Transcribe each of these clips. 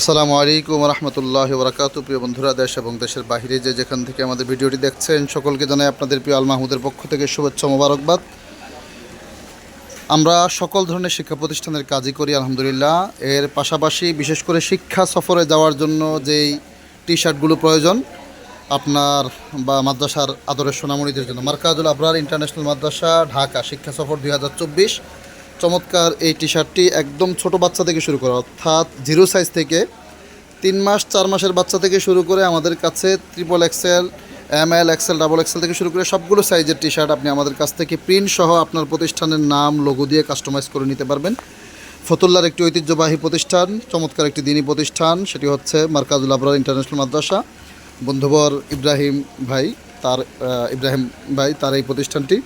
আসসালামু আলাইকুম রহমতুল্লাহ বরাকাতু প্রিয় বন্ধুরা, দেশ এবং দেশের বাইরে যে যেখান থেকে আমাদের ভিডিওটি দেখছেন, সকলকে জানাই আপনাদের প্রিয় আল মাহমুদের পক্ষ থেকে শুভেচ্ছা মোবারকবাদ। আমরা সকল ধরনের শিক্ষা প্রতিষ্ঠানের কাজই করি, আলহামদুলিল্লাহ। এর পাশাপাশি বিশেষ করে শিক্ষা সফরে যাওয়ার জন্য যেই টি শার্টগুলো প্রয়োজন, আপনার বা মাদ্রাসার আদরের সোনামণিদের জন্য। মার্কাজুল আবরার ইন্টারন্যাশনাল মাদ্রাসা, ঢাকা, শিক্ষা সফর দুই হাজার চব্বিশ। চমৎকার এই টি শার্টটি একদম ছোট বাচ্চা থেকে শুরু করে, অর্থাৎ জিরো সাইজ থেকে। তিন মাস, চার মাসের বাচ্চা থেকে শুরু করে আমাদের কাছে triple XL M L XL double XL থেকে শুরু করে সবগুলো সাইজের টি শার্ট আপনি আমাদের কাছ থেকে প্রিন্ট সহ আপনার প্রতিষ্ঠানের নাম লোগো দিয়ে কাস্টমাইজ করে নিতে পারবেন। ফতুল্লার একটি ঐতিহ্যবাহী প্রতিষ্ঠান, চমৎকার একটি দিনী প্রতিষ্ঠান, সেটি হচ্ছে মার্কাজুল আবরার ইন্টারন্যাশনাল মাদ্রাসা। বন্ধুবর ইব্রাহিম ভাই, তার ইব্রাহিম ভাই, তার এই প্রতিষ্ঠানটি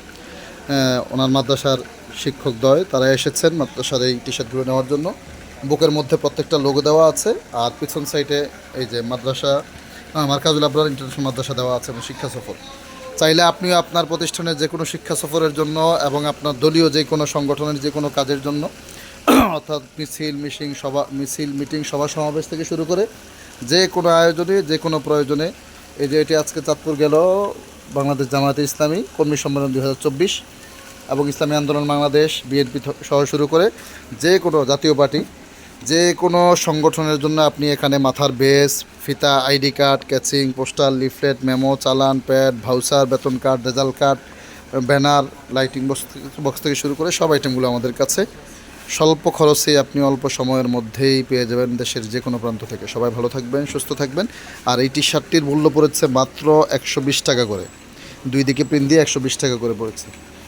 ওনার মাদ্রাসার শিক্ষকদ্বয় তারা এসেছেন মাদ্রাসার এই টি শার্টগুলো নেওয়ার জন্য। বুকের মধ্যে প্রত্যেকটা লোগো দেওয়া আছে আর পিছন সাইডে এই যে মাদ্রাসা মার্কাজুল আবরার ইন্টারন্যাশনাল মাদ্রাসা দেওয়া আছে এবং শিক্ষা সফর। চাইলে আপনিও আপনার প্রতিষ্ঠানের যে কোনো শিক্ষা সফরের জন্য এবং আপনার দলীয় যে কোনো সংগঠনের যে কোনো কাজের জন্য, অর্থাৎ মিছিল, মিশিং, সভা, মিছিল মিটিং সভা সমাবেশ থেকে শুরু করে যে কোনো আয়োজনে যে কোনো প্রয়োজনে, এই যে এটি আজকে চাঁদপুর গেল বাংলাদেশ জামায়াতে ইসলামী কর্মী সম্মেলন দুই হাজার চব্বিশ। এবং ইসলামী আন্দোলন বাংলাদেশ, বিএনপি সহ শুরু করে যে কোনো জাতীয় পার্টি, যে কোনো সংগঠনের জন্য আপনি এখানে মাথার বেস, ফিতা, আইডি কার্ড, ক্যাচিং, পোস্টার, লিফলেট, মেমো, চালান, প্যাড, ভাউচার, বেতন card result card, banner, lighting box থেকে শুরু করে সব আইটেমগুলো আমাদের কাছে। স্বল্প খরচে আপনি অল্প সময়ের মধ্যেই পেয়ে যাবেন দেশের যে কোনো প্রান্ত থেকে। সবাই ভালো থাকবেন, সুস্থ থাকবেন। আর এই টি শার্টটির মূল্য পড়েছে মাত্র একশো বিশ টাকা করে। দুই দিকে প্রিন্ট দিয়ে একশো বিশ টাকা করে পড়েছে।